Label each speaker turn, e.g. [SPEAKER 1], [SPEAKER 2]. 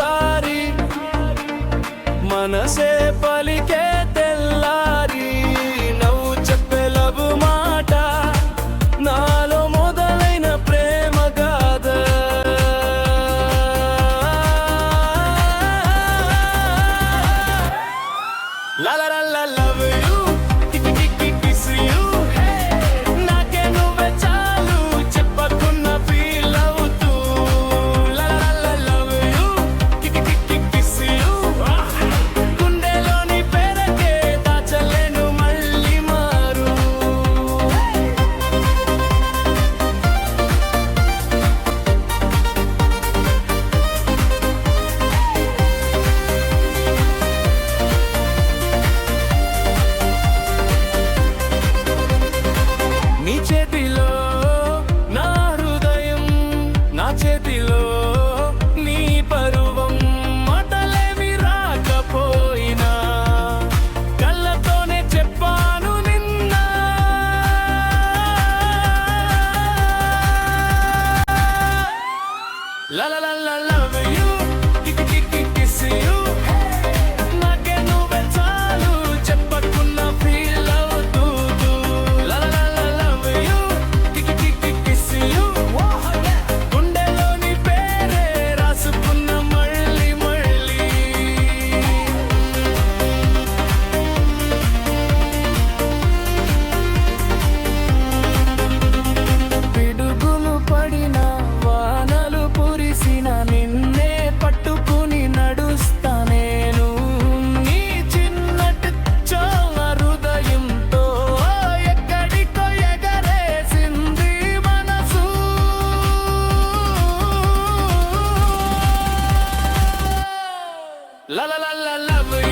[SPEAKER 1] చూసే మనసే పలికే Lord. La la la la love you.